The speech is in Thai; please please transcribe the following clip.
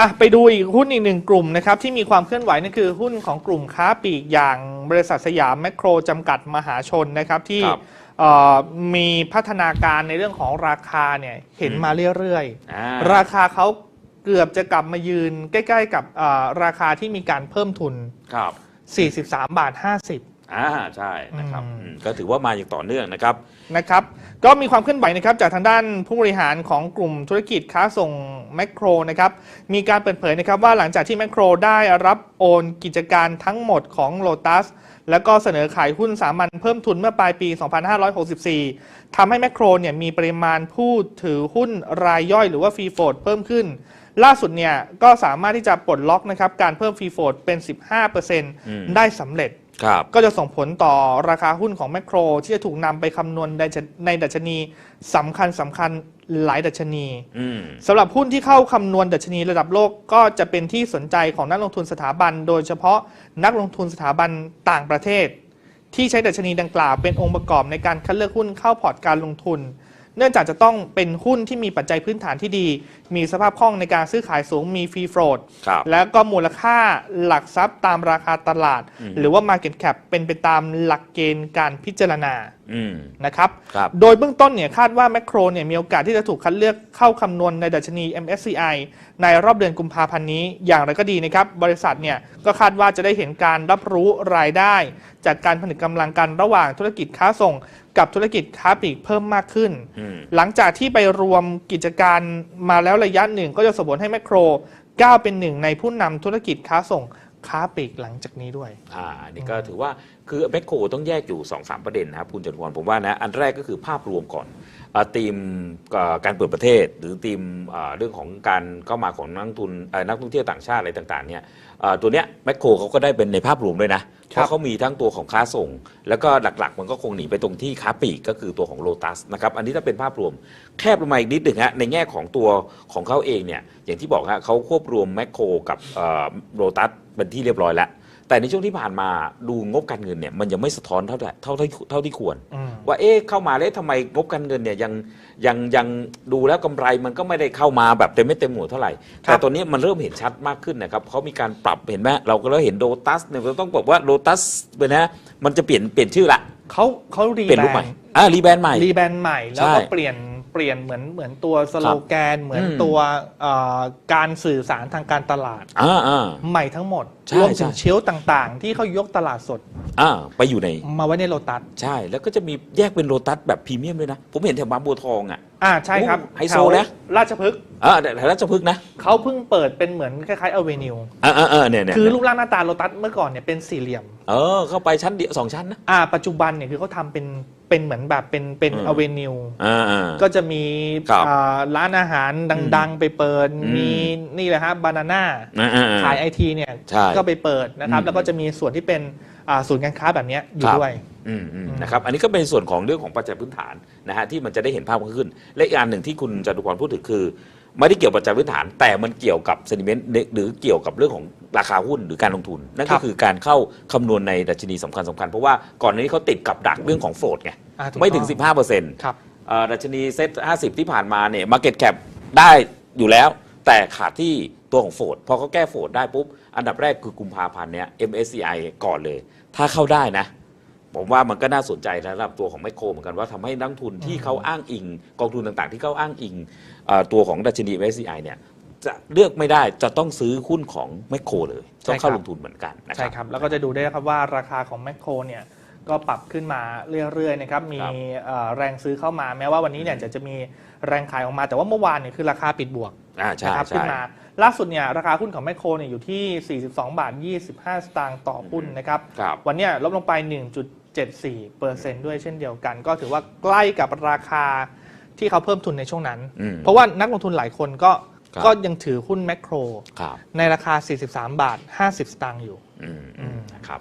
อะไปดูอีกหุ้นอีกหนึ่งกลุ่มนะครับที่มีความเคลื่อนไหวนั่นคือหุ้นของกลุ่มค้าปลีกอย่างบริษัทสยามแมคโครจำกัดมหาชนนะครับที่ครับเอ่อมีพัฒนาการในเรื่องของราคาเนี่ยเห็นอืมมาเรื่อยอ่า ๆ ราคาเขาเกือบจะกลับมายืนใกล้ ๆ กับเอ่อราคาที่มีการเพิ่มทุน ครับ 43 บาท 50 อ่าใช่นะครับอืมอืมก็ถือว่ามาอย่างต่อเนื่องนะครับ นะครับ ก็มีความเคลื่อนไหวนะครับจากทางด้านผู้บริหารของกลุ่มธุรกิจค้าส่งแมคโครนะครับ มีการเปิดเผยนะครับว่าหลังจากที่แมคโครได้รับโอนกิจการทั้งหมดของ Lotus แล้วก็เสนอขายหุ้นสามัญเพิ่มทุนเมื่อปลายปี 2564 ทำให้แมคโครเนี่ยมีปริมาณผู้ถือหุ้นรายย่อยหรือว่าฟรีโฟดเพิ่มขึ้น ล่าสุดเนี่ยก็สามารถที่จะปลดล็อกนะครับการเพิ่มฟรีโฟดเป็น 15%ได้สำเร็จครับ ก็จะส่งผลต่อราคาหุ้นของแมคโคร ที่จะถูกนำไปคำนวณในในดัชนีสำคัญสำคัญหลายดัชนีอืมสำหรับหุ้นที่เข้าคำนวณดัชนีระดับโลกก็จะเป็นที่สนใจของนักลงทุนสถาบัน โดยเฉพาะนักลงทุนสถาบันต่างประเทศ ที่ใช้ดัชนีดังกล่าวเป็นองค์ประกอบในการคัดเลือกหุ้นเข้าพอร์ตการลงทุน เนื่องจากจะต้องเป็นหุ้นที่มีปัจจัยพื้นฐานที่ดี มีสภาพคล่องในการซื้อขายสูงมีฟรีโฟลดครับแล้วก็มูลค่าหลักทรัพย์ตามราคาตลาดอืมหรือว่า Market Cap เป็นไปตามหลักเกณฑ์การพิจารณา อืม นะครับ ครับ โดยเบื้องต้นเนี่ยคาดว่าแมคโครเนี่ยมีโอกาสที่จะถูกคัดเลือกเข้าคำนวณในดัชนี MSCI ในรอบเดือนกุมภาพันธ์นี้ อย่างไรก็ดีนะครับ บริษัทเนี่ยก็คาดว่าจะได้เห็นการรับรู้รายได้ จากการผนึกกำลังกันระหว่างธุรกิจค้าส่ง กับธุรกิจค้าปลีกเพิ่มมากขึ้น อืม หลังจากที่ไปรวมกิจการมาแล้วระยะหนึ่ง ก็จะส่งผลให้แมคโครก้าวเป็นหนึ่งในผู้นำธุรกิจค้าส่งค้าปลีกหลังจากนี้ด้วย อ่าอันนี่ก็ถือว่าคือแมคโครต้องแยกอยู่2อสประเด็นนะครับคุณจตุพรผมว่านะอันแรกก็คือภาพรวมก่อนอาธีมเอ่อการเปิดประเทศ หรือธีมอ่าเรื่องของการเข้ามาของนักลงทุนเอ่อนักท่องเที่ยวต่างชาติอะไรต่างๆเนี่ยอ่าตัวเนี้ยแมคโครเขาก็ได้เป็นในภาพรวมด้วยนะเพครับราะเขามีทั้งตัวของค้าส่ง แล้วก็หลักๆ มันก็คงหนีไปตรงที่ค้าปลีกก็คือตัวของโลตัสนะครับอันนี้ถ้าเป็นภาพรวมแคบลงมาอีกนิดหนึ่งฮะในแง่ของตัวของเขาเองเนี่ยอย่างที่บอกฮะเขาควบรวมแมคโครกับโลตัสเป็นที่เรียบร้อยแล้ว แต่ในช่วงที่ผ่านมาดูงบการเงินเนี่ยมันยังไม่สะท้อนเท่าไหร่เท่าที่เท่าที่ควรอืมว่าเอ๊ะเข้ามาแล้วทำไมงบการเงินเนี่ยยังยังยังดูแล้วกำไรมันก็ไม่ได้เข้ามาแบบเต็มไม่เต็มหมวดเท่าไหร่ครับแต่ตอนนี้มันเริ่มเห็นชัดมากขึ้นนะครับเขามีการปรับเห็นไหมเราก็เริ่มเห็นโ o ตัสเนี่ยเราต้องบอกว่าโ o ตัสเป็นนะมันจะเปลี่ยนเปลี่ยนชื่อละเขาเขารีเปลี่ยนรูปใหม่อ่ารีแบรนด์ใหม่รีแบรนด์ใหม่แล้วก็ใช่เปลี่ยน เปลี่ยนเหมือนเหมือนตัวสโลแกน เหมือนอืมตัวเอ่อการสื่อสารทางการตลาดอ่าอ่าใหม่ทั้งหมดใช่รวมถึงใช่เชลฟ์ต่างๆ ที่เขายกตลาดสดอ่าไปอยู่ใน มาไว้ในโลตัสใช่ แล้วก็จะมีแยกเป็นโ o ตัสแบบพรีเมียมด้วยนะ ผมเห็นแถวบางบัวทองอะอ่าใช่ครับโอ้ไฮโซแถวนะราชพฤกษ์อ่าแต่ราชพฤกษ์นะเขาเพิ่งเปิดเป็นเหมือนคล้ายๆอเวนิวอ่าอ่าอ่าเนี่ยเนี่ยคือรูปร่างหน้าตาโลตัสเมื่อก่อนเนี่ยเป็นสี่เหลี่ยม เออเข้าไปชั้นเดียวสองชั้นนะอ่าปัจจุบันเนี่ยคือเขาทำเป็น เป็นเหมือนแบบเป็นเป็นอืมอเวนิวอ่าอ่า ก็จะมีครับอ่าร้านอาหารดังๆ ไปเปิด อืมมีนี่แหละฮะบานาน่าอ่าอ่าอ่าขายไอทีเนี่ยใช่ก็ไปเปิดนะครับ อืม แล้วก็จะมีส่วนที่เป็นอ่าศูนย์การค้าแบบเนี้ยอยู่ครับด้วยอืมอืมอืมนะครับอันนี้ก็เป็นส่วนของเรื่องของปัจจัยพื้นฐานนะฮะที่มันจะได้เห็นภาพมากขึ้น และอีกอันหนึ่งที่คุณจตุพรพูดถึงคือ ไม่ได้เกี่ยวกับปัจจัยพื้นฐาน แต่มันเกี่ยวกับเซนิเมนต์หรือเกี่ยวกับเรื่องของราคาหุ้นหรือการลงทุน นั่นครัก็บคือการเข้าคำนวณในดัชนีสำคัญสำคัญเพราะว่าก่อนหน้านี้เขาติดกับดักเรื่องของโฟลดไงอ่าถูกไม่ถึงต้อง15เปอร์เซ็นต์ครับดัชนีเซ็ต50 ที่ผ่านมาเนี่ยมาเก็ตแคปได้อยู่แล้ว แต่ขาดที่ตัวของโฟลดพอเขาแก้โฟลดได้ปุ๊บ อันดับแรกคือกุมภาพันธ์เนี้ย MSCI ก่อนเลย ถ้าเข้าได้นะ ผมว่ามันก็น่าสนใจนะสำหรับตัวของไมโครเหมือนกันว่าทำให้นักลงทุนที่เขาอ้างอิง กองทุนต่างๆ ที่เขาอ้างอิงเอ่อตัวของดัชนี MSCI เนี่ยจะเลือกไม่ได้จะต้องซื้อหุ้นของไมโครเลยต้องเข้าใช่ครับลงทุนเหมือนกันนะคใช่รับครับ แล้วก็จะดูได้ครับว่าราคาของแมคโครเนี่ยก็ปรับขึ้นมาเรื่อยๆนะครับมีครับเอ่อแรงซื้อเข้ามาแม้ว่าวันนี้เนี่ยจะจะมีแรงขายออกมา แต่ว่าเมื่อวานเนี่ยคือราคาปิดบวกอ่าใช่นะครับใช่ ขึ้นมา ล่าสุดเนี่ยราคาหุ้นของแมคโครเนี่ยอยู่ที่ 42 บาท 25 สตางค์ต่อหุ้นนะครับ ครับ วันเนี้ยลดลงไป 1.74เปอร์เซนต์ด้วยเช่นเดียวกัน ก็ถือว่าใกล้กับราคาที่เขาเพิ่มทุนในช่วงนั้น อืมเพราะว่านักลงทุนหลายคนก็ครับ ก็ยังถือหุ้นแมคโคร ครับในราคา 43 บาท 50 สตางค์อยู่ อืมอืมนะครับ